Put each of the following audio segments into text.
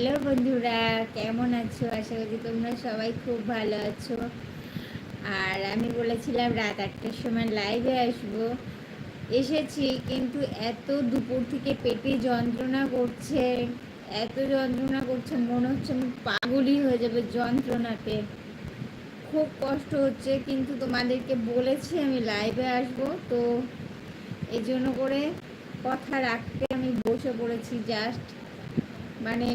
Hello বন্ধুরা, কেমন আছো? আশা করি তোমরা সবাই খুব ভালো আছো। আর আমি বলেছিলাম রাত আটটার সময় লাইভে আসব। এসেছি, কিন্তু এত দুপুর থেকে পেটে যন্ত্রণা করছে। এত যন্ত্রণা করছে, মনে হচ্ছে আমি পাগলই হয়ে যাবে যন্ত্রণাতে। খুব কষ্ট হচ্ছে, কিন্তু তোমাদেরকে বলেছি আমি লাইভে আসব। তো এই জন্য করে কথা রাখতে আমি বসে পড়েছি জাস্ট মানে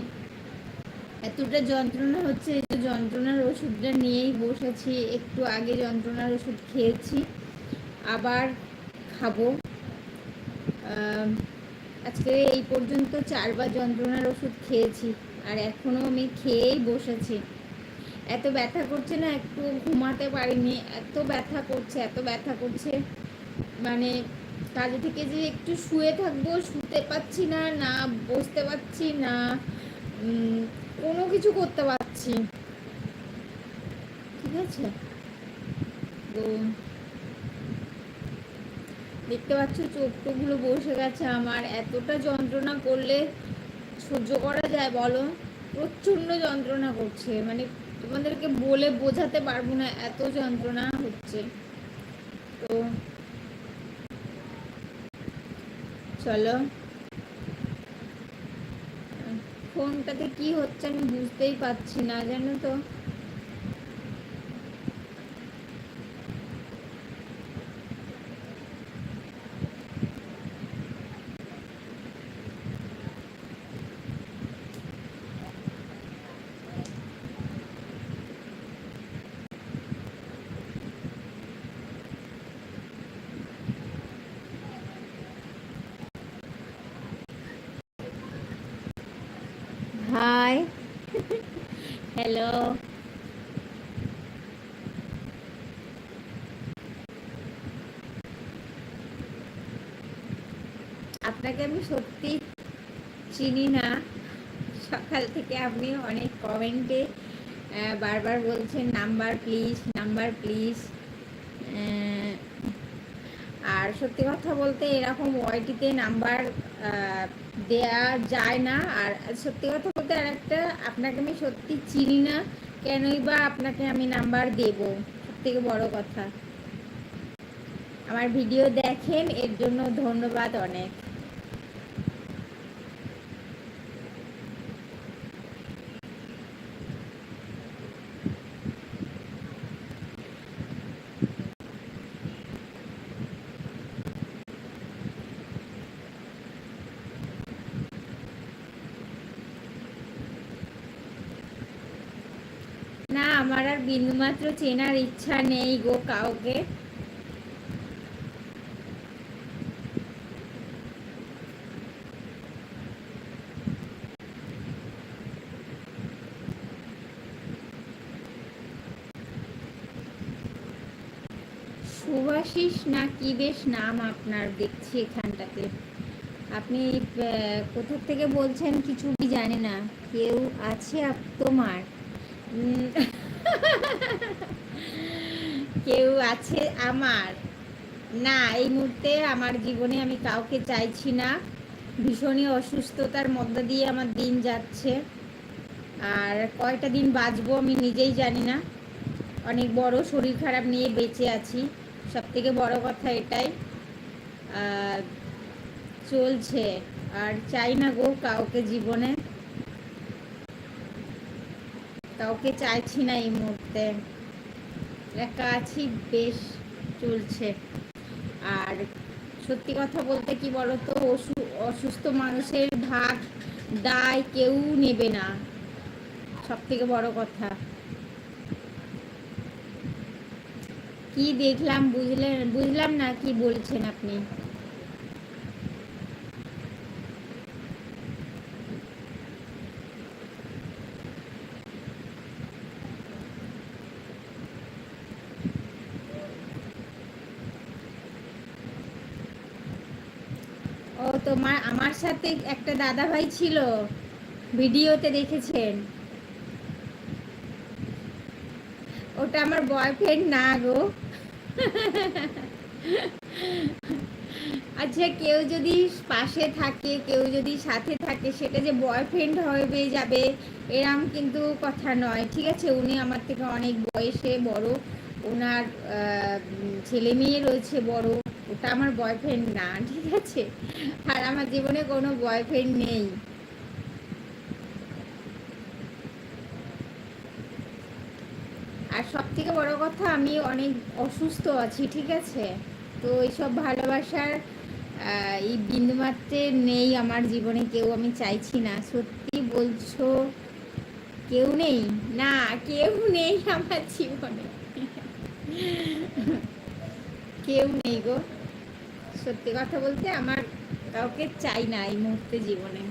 এতটা যন্ত্রণা হচ্ছে এই যন্ত্রণার ওষুধটা নিয়েই বসেছি, একটু আগে যন্ত্রণার ওষুধ খেয়েছি, আবার খাব। আজকে এই পর্যন্ত চারবার যন্ত্রণার ওষুধ খেয়েছি, আর এখনও আমি খেয়েই বসেছি। এত ব্যথা করছে না, একটু ঘুমাতে পারিনি, এত ব্যথা করছে, এত ব্যথা করছে। মানে কাজে থেকে যে একটু শুয়ে থাকব, শুতে পাচ্ছি না না বসতে পারছি না কোনো কিছু করতে পারছি। ঠিক আছে? তো দেখতে পাচ্ছ চোখটোগুলো বসে গেছে আমার। এতটা যন্ত্রণা করলে সহ্য করা যায় বলো? প্রচণ্ড যন্ত্রণা করছে। মানে তোমাদেরকে বলে বোঝাতে পারব না এত যন্ত্রণা হচ্ছে। তো চলো। ফোনটাতে কি হচ্ছে আমি বুঝতেই পারছি না জানো তো। হ্যালো। আপনাকে আমি সত্যি চিনি না। সকাল থেকে আপনি অনেক কমেন্টে বারবার বলছেন, নাম্বার প্লিজ নাম্বার প্লিজ আর সত্যি কথা বলতে এরকম ওয়াইটিতে নাম্বার দেয়া যায় না। আর সত্যি কথা বলতে আর একটা আপনাকে আমি সত্যি চিনি না, কেনই বা আপনাকে আমি নাম্বার দেব। থেকে বড় কথা। আমার ভিডিও দেখেন, এর জন্য ধন্যবাদ অনেক না আমার আর বিন্দুমাত্র চেনার ইচ্ছা নেই গো কাউকে। সুভাষিস না কি বেশ নাম আপনার দেখছি এখানটাতে। আপনি কোথা থেকে বলছেন কিছু জানি না। কেউ আছে তোমার? কেউ আছে আমার? না, এই মুহূর্তে আমার জীবনে আমি কাউকে চাইছি না। ভীষণই অসুস্থতার মধ্যে দিয়ে আমার দিন যাচ্ছে। আর কয়টা দিন বাঁচবো আমি নিজেই জানি না। অনেক বড় শরীর খারাপ নিয়ে বেঁচে আছি। সব থেকে বড় কথা এটাই। চলছে। আর চাই না গো কাউকে জীবনে। কাউকে চাইছি না এই মুহূর্তে। একা আছি, বেশ চলছে। আর সত্যি কথা বলতে কি বলতো অসুস্থ মানুষের ভাগ দায় কেউ নেবে না। সব থেকে বড় কথা। কি দেখলাম বুঝলেন বুঝলাম না কি বলছেন আপনি ও তোমার আমার সাথে একটা দাদা ভাই ছিল, ভিডিওতে দেখেছেন? ওটা আমার বয়ফ্রেন্ড না গো। আচ্ছা কেউ যদি পাশে থাকে, কেউ যদি সাথে থাকে, সেটা যে বয়ফ্রেন্ড হবে যাবে, এরম কিন্তু কথা নয়, ঠিক আছে? উনি আমার থেকে অনেক বয়সে বড়, ওনার ছেলে মেয়ে রয়েছে বড় ওটা আমার বয়ফ্রেন্ড না, ঠিক আছে? আর আমার জীবনে কোনো বয়ফ্রেন্ড নেই। আর সব থেকে বড় কথা, আমি অনেক অসুস্থ আছি, ঠিক আছে? তো এইসব ভালোবাসার এই বিন্দুমাত্রে নেই আমার জীবনে, কেউ আমি চাইছি না। সত্যি বলছো, কেউ নেই? না, কেউ নেই আমার জীবনে। কেউ নেই গো। সত্যি কথা বলতে আমার কাউকে চাই না এই মুহূর্তে জীবনে।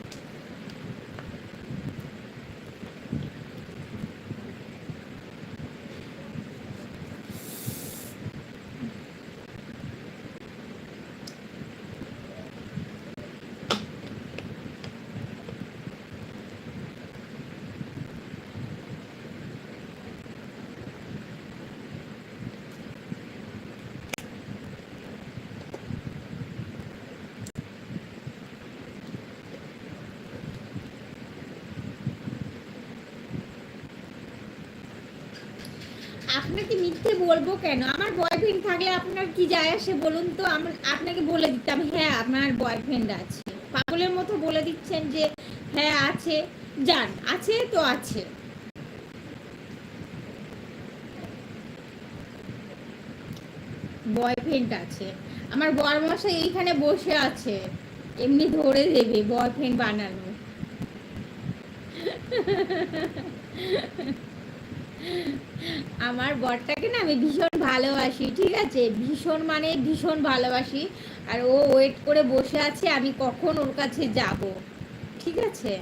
আপনাকে মিথ্যে বলব কেন? আমার বয়ফ্রেন্ড থাকলে আপনার কি যায় আসে বলুন তো? আমার আপনাকে বলে দিতাম হ্যাঁ আপনার বয়ফ্রেন্ড আছে। পাগলের মতো বলে দিচ্ছেন যে হ্যাঁ আছে, যান, আছে তো আছে। বয়ফ্রেন্ড আছে। আমার বরমশাই এইখানে বসে আছে। এমনি ধরে দেবে বয়ফ্রেন্ড বানানো। আমার বরটাকে না আমি ভীষণ ভালোবাসি, ঠিক আছে? ভীষণ মানে ভীষণ ভালোবাসি। আর ও ওয়েট করে বসে আছে, আমি কখন ওর কাছে যাব? ঠিক আছে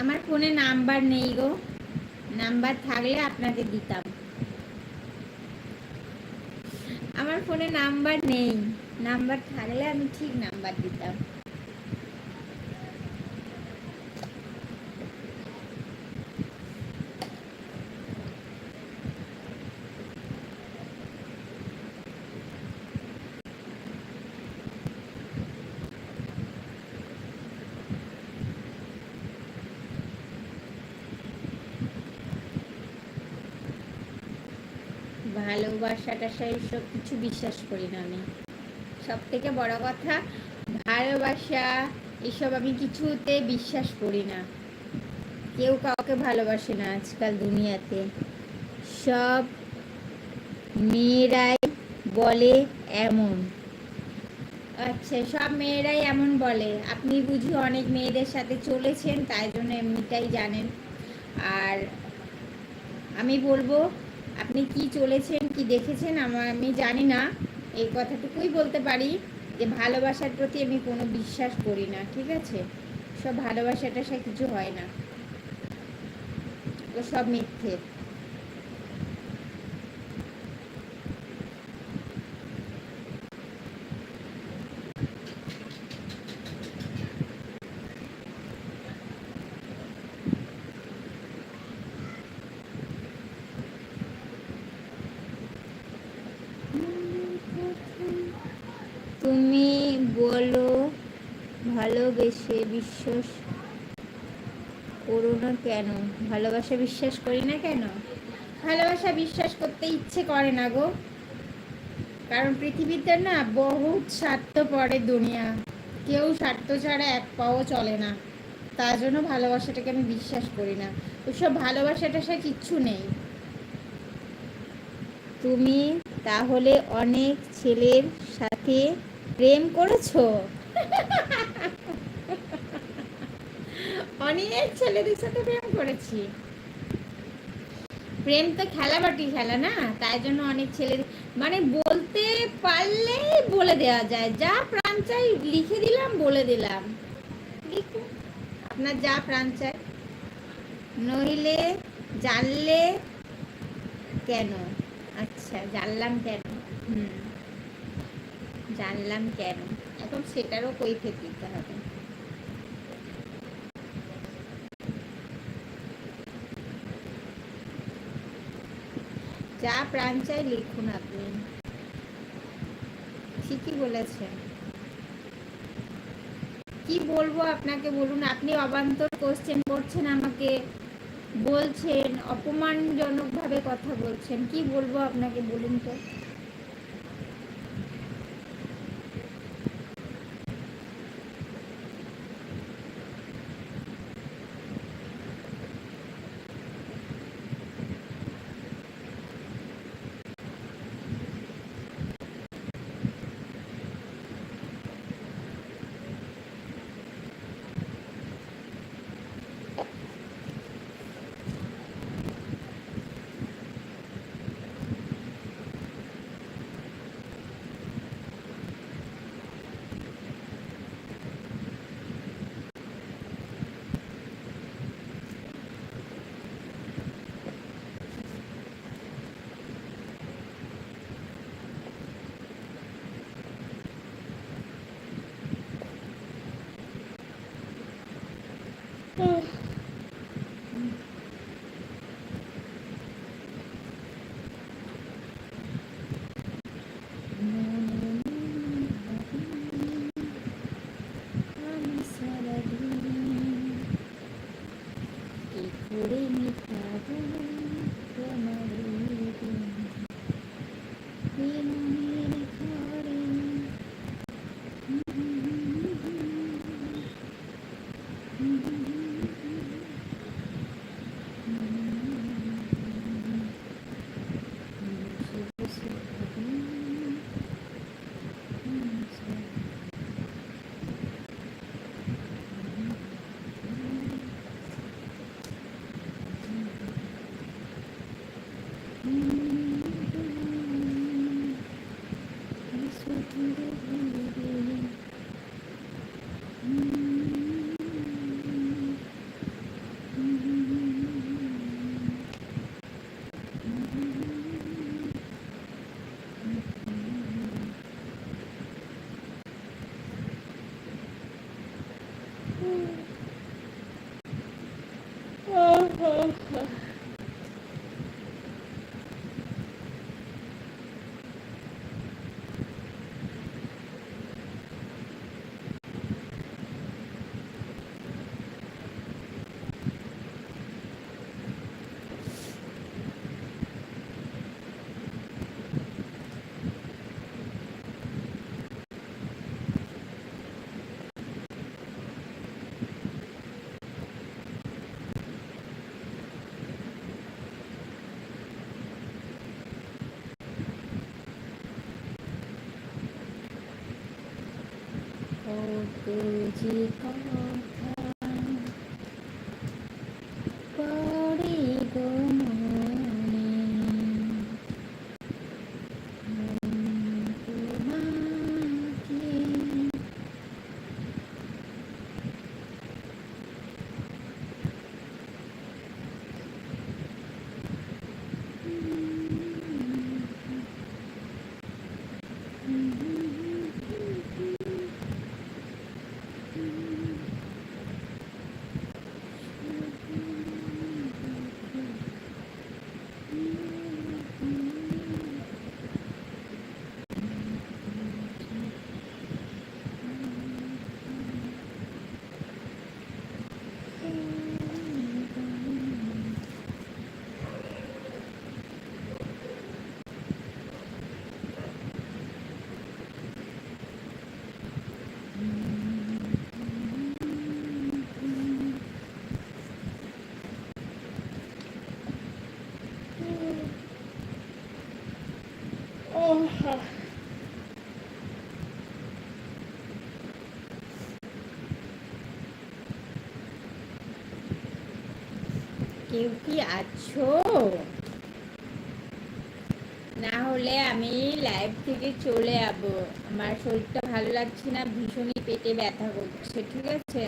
আমার ফোনে নাম্বার নেই গো। নাম্বার থাকলে আপনাকে দিতাম। আমার ফোনে নাম্বার নেই। নাম্বার থাকলে আমি ঠিক নাম্বার দিতাম। ভালোবাসাটা সেই সব কিছু বিশ্বাস করি না আমি। সব থেকে বড় কথা, ভালোবাসা, এসব আমি কিছুতে বিশ্বাস করি না। কেউ কাউকে ভালোবাসে না আজকাল দুনিয়াতে। সব মেয়েরাই বলে এমন। আচ্ছা সব মেয়েরাই এমন বলে। আপনি বুঝি অনেক মেয়েদের সাথে চলেছেন, তাই জন্য এমনিটাই জানেন। আর আমি বলব আপনি কি চলেছেন, কি দেখেছেন আমার আমি জানি না। এই কথাটুকুই বলতে পারি যে ভালোবাসার প্রতি আমি কোনো বিশ্বাস করি না, ঠিক আছে? সব ভালোবাসাটা সে কিছু হয় না। ও সব মিথ্যে তুমি বলো ভালোবেসে বিশ্বাস করো না কেন? ভালোবাসা বিশ্বাস করি না কেন? ভালোবাসা বিশ্বাস করতে ইচ্ছে করে না গো। কারণ পৃথিবীতে না বহুত স্বার্থ পড়ে দুনিয়া। কেউ স্বার্থ ছাড়া এক পাও চলে না। তার জন্য ভালোবাসাটাকে আমি বিশ্বাস করি না। ওসব ভালোবাসাটা সে কিচ্ছু নেই। তুমি তাহলে অনেক ছেলের সাথে প্রেম করেছ? অনেক ছেলেদের সাথে প্রেম করেছি। প্রেম তো খেলাবাটি খেলা না, তাই জন্য অনেক ছেলে মানে বলতে পারলেই বলে দেওয়া যায়। যা প্রাণ চাই লিখে দিলাম, বলে দিলাম। আপনার যা প্রাণ চাই। নইলে জানলে কেন? আচ্ছা জানলাম কেন? হুম। জানলাম কেন? এখন সেটারও কৈফিয়ত দিতে হবে। যা প্রাণ চাই লিখুন আপনি। ঠিকই বলেছেন। কি বলব আপনাকে বলুন, আপনি অবান্তর কোশ্চেন করছেন আমাকে, বলছেন, অপমানজনকভাবে কথা বলছেন। কি বলব আপনাকে বলুন তো? কত যে কেউ কি আছো? না হলে আমি লাইভ থেকে চলে যাব। আমার শরীরটা ভালো লাগছে না, ভীষণই পেটে ব্যথা করছে, ঠিক আছে?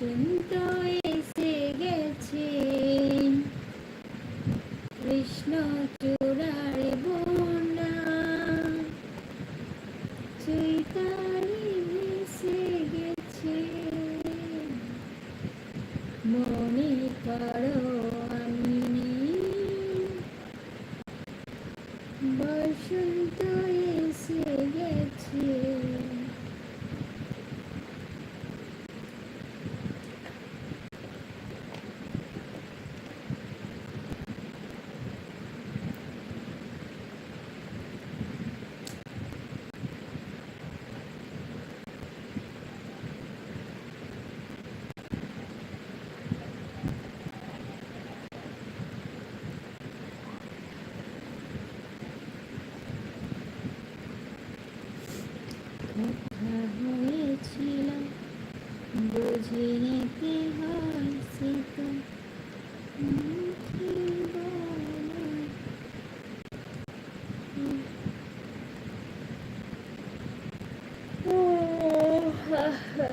বসন্ত এসে গেছে। কৃষ্ণ চূড়ার বন্যা চৈতালি ভেসে গেছে মনে করো আমি নেই। বসন্ত এসে গেছে কথা হয়েছিল বুঝে নিতে হয় সেটা মুখে বলা। হয়ে গেছে এ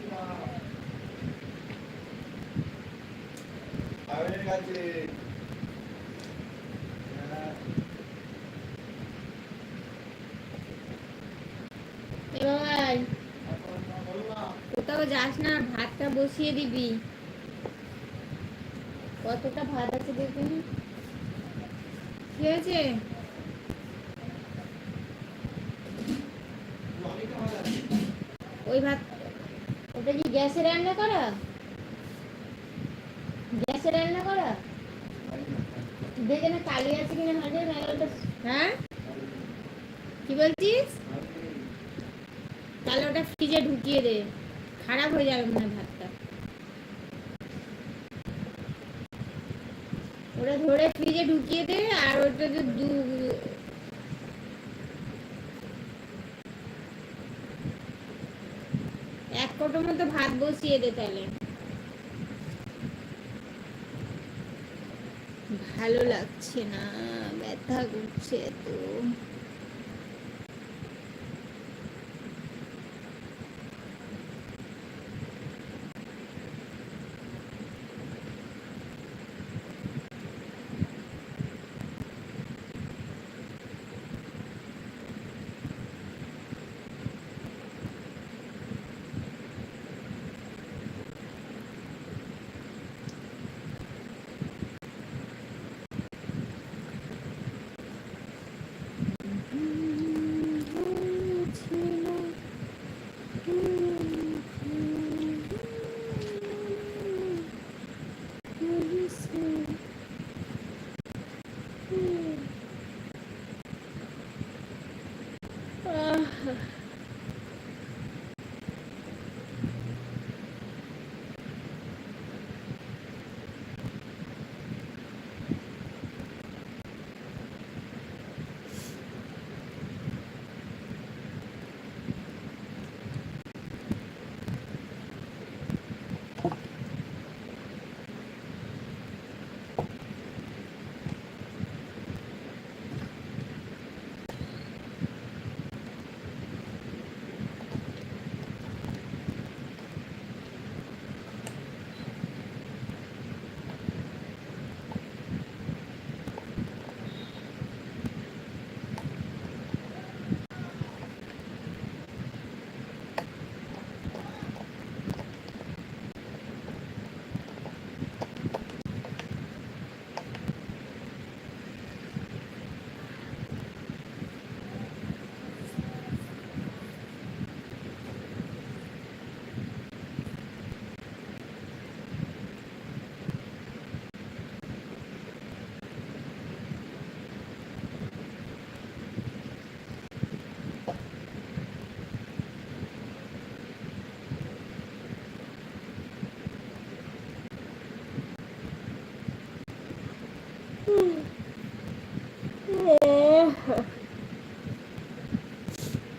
বাবাই কোথাও যাস না ভাতটা বসিয়ে দিবি। কতটা ভাত আছে দেখবি কি হয়েছে? ওই ভাত ওটা কি গ্যাসে রান্না করা গ্যাসে রান্না করা দেখে না কালি আছে কিনা হাজার ওটা হ্যাঁ কি বলছিস? তাহলে ওটা ফ্রিজে ঢুকিয়ে দে। খারাপ হয়ে যাবে মনে ভাতটা। ওটা ধরে ফ্রিজে ঢুকিয়ে দে আর ওটা যে দু এক কোটো মতো ভাত বসিয়ে দে তাহলে। ভালো লাগছে না, ব্যথা করছে তো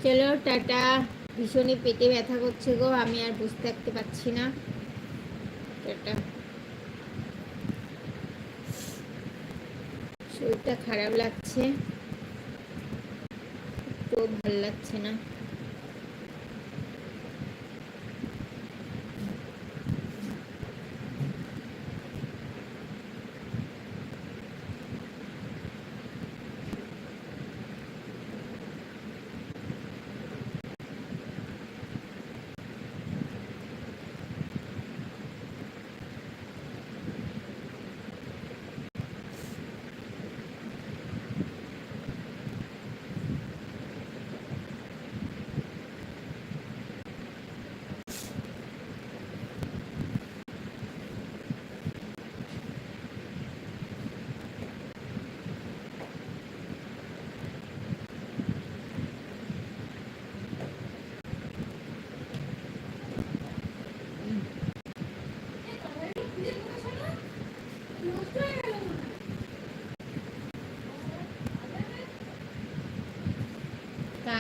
চলো, টাটা। ভীষণই পেটে ব্যথা করছে গো, আমি আর বসে থাকতে পারছি না। টাটা। শরীরটা খারাপ লাগছে। তো ভালো লাগছে না।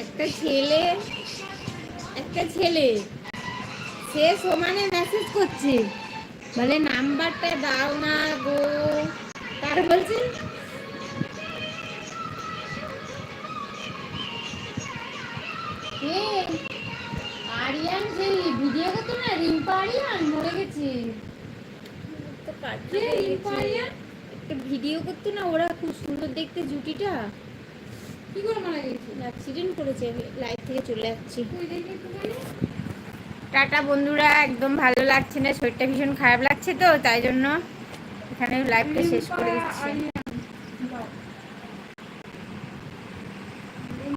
একটা ছেলে একটা ছেলে। সে সমানে মেসেজ করছে। বলে নাম্বারটা দাও না গো। তার বলছে? আরিয়ান সেই ভিডিও করতো না? রিম্পা আরিয়ান মরে গেছে। রিম্পা আরিয়ান? একটা ভিডিও করতো না ওরা খুব সুন্দর দেখতে জুটিটা। কি করে মারা গেছে? অ্যাক্সিডেন্ট করেছে লাইভ থেকে চলে যাচ্ছি। টাটা বন্ধুরা একদম ভালো লাগছে না শরীরটা ভীষণ খারাপ লাগছে তো তাই জন্য এখানে লাইভটা শেষ করে দিচ্ছি।